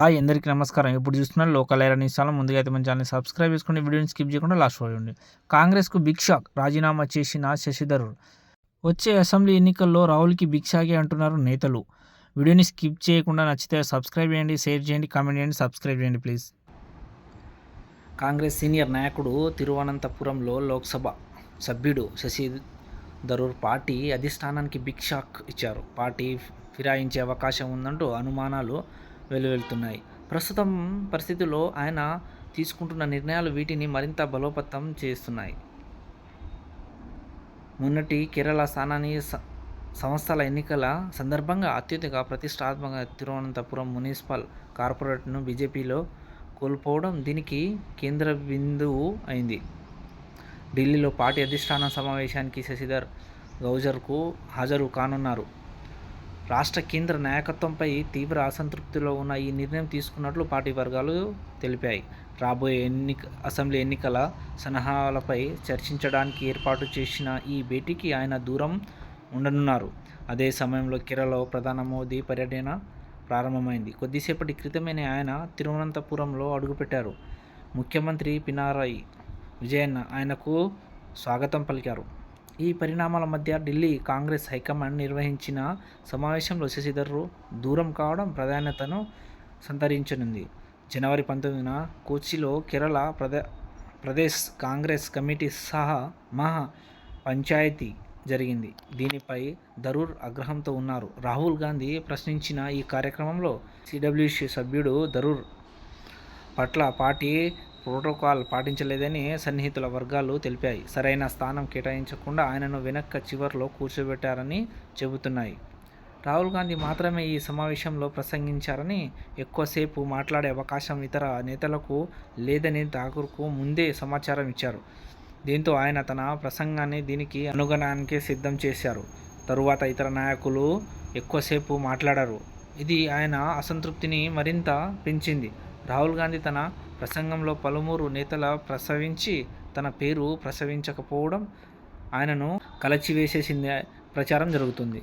Hi అందరికీ నమస్కారం. ఇప్పుడు చూస్తున్నారు లోకల్ ఐరన్ ఇన్స్టాలో ముందుగా అయితే మన ఛానల్ సబ్స్క్రైబ్ చేసుకుని వీడియోని స్కిప్ చేయకుండా లాస్ట్ చూడండి. కాంగ్రెస్కు బిగ్ షాక్ రాజీనామా చేసిన శశిధరూర్. వచ్చే అసెంబ్లీ ఎన్నికల్లో రాహుల్కి బిగ్ షాకే అంటున్నారు నేతలు. వీడియోని స్కిప్ చేయకుండా నచ్చితే సబ్స్క్రైబ్ చేయండి షేర్ చేయండి కామెంట్ చేయండి సబ్స్క్రైబ్ చేయండి ప్లీజ్. కాంగ్రెస్ సీనియర్ నాయకుడు తిరువనంతపురంలో లోక్సభ సభ్యుడు శశి ధరూర్ పార్టీ అధిష్టానానికి బిగ్ షాక్ ఇచ్చారు. పార్టీ ఫిరాయించే అవకాశం ఉందంటూ అనుమానాలు వెలువెళ్తున్నాయి. ప్రస్తుతం పరిస్థితుల్లో ఆయన తీసుకుంటున్న నిర్ణయాలు వీటిని మరింత బలోపతం చేస్తున్నాయి. మొన్నటి కేరళ స్థానాన్ని సంస్థల ఎన్నికల సందర్భంగా అత్యధిక ప్రతిష్టాత్మక తిరువనంతపురం మున్సిపల్ కార్పొరేట్ను బీజేపీలో కోల్పోవడం దీనికి కేంద్ర బిందువు అయింది. ఢిల్లీలో పార్టీ అధిష్టాన సమావేశానికి శశిధర్ గౌజర్కు హాజరు కానున్నారు. రాష్ట్ర కేంద్ర నాయకత్వంపై తీవ్ర అసంతృప్తిలో ఉన్న ఈ నిర్ణయం తీసుకున్నట్లు పార్టీ వర్గాలు తెలిపాయి. రాబోయే ఎన్నిక అసెంబ్లీ ఎన్నికల సలహాలపై చర్చించడానికి ఏర్పాటు చేసిన ఈ భేటీకి ఆయన దూరం ఉండనున్నారు. అదే సమయంలో కేరళలో ప్రధాని మోదీ పర్యటన ప్రారంభమైంది. కొద్దిసేపటి క్రితమే ఆయన తిరువనంతపురంలో అడుగుపెట్టారు. ముఖ్యమంత్రి పినారాయి విజయన్న ఆయనకు స్వాగతం పలికారు. ఈ పరిణామాల మధ్య ఢిల్లీ కాంగ్రెస్ హైకమాండ్ నిర్వహించిన సమావేశంలో శశిధర్ దూరం కావడం ప్రాధాన్యతను సంతరించనుంది. జనవరి పంతొమ్మిదిన కోచిలో కేరళ ప్రదే ప్రదేశ్ కాంగ్రెస్ కమిటీ సహా మహా పంచాయతీ జరిగింది. దీనిపై ధరూర్ ఆగ్రహంతో ఉన్నారు. రాహుల్ గాంధీ ప్రశ్నించిన ఈ కార్యక్రమంలో సిడబ్ల్యూసి సభ్యుడు ధరూర్ పట్ల పార్టీ ప్రోటోకాల్ పాటించలేదని సన్నిహితుల వర్గాలు తెలిపాయి. సరైన స్థానం కేటాయించకుండా ఆయనను వెనక్క చివరిలో కూర్చోబెట్టారని చెబుతున్నాయి. రాహుల్ గాంధీ మాత్రమే ఈ సమావేశంలో ప్రసంగించారని ఎక్కువసేపు మాట్లాడే అవకాశం ఇతర నేతలకు లేదని ఠాకూర్కు ముందే సమాచారం ఇచ్చారు. దీంతో ఆయన తన ప్రసంగాన్ని దీనికి అనుగుణానికి సిద్ధం చేశారు. తరువాత ఇతర నాయకులు ఎక్కువసేపు మాట్లాడారు. ఇది ఆయన అసంతృప్తిని మరింత పెంచింది. రాహుల్ గాంధీ తన ప్రసంగంలో పలువురు నేతల ప్రసవించి తన పేరు ప్రసవించకపోవడం ఆయనను కలచివేసేసింది ప్రచారం జరుగుతుంది.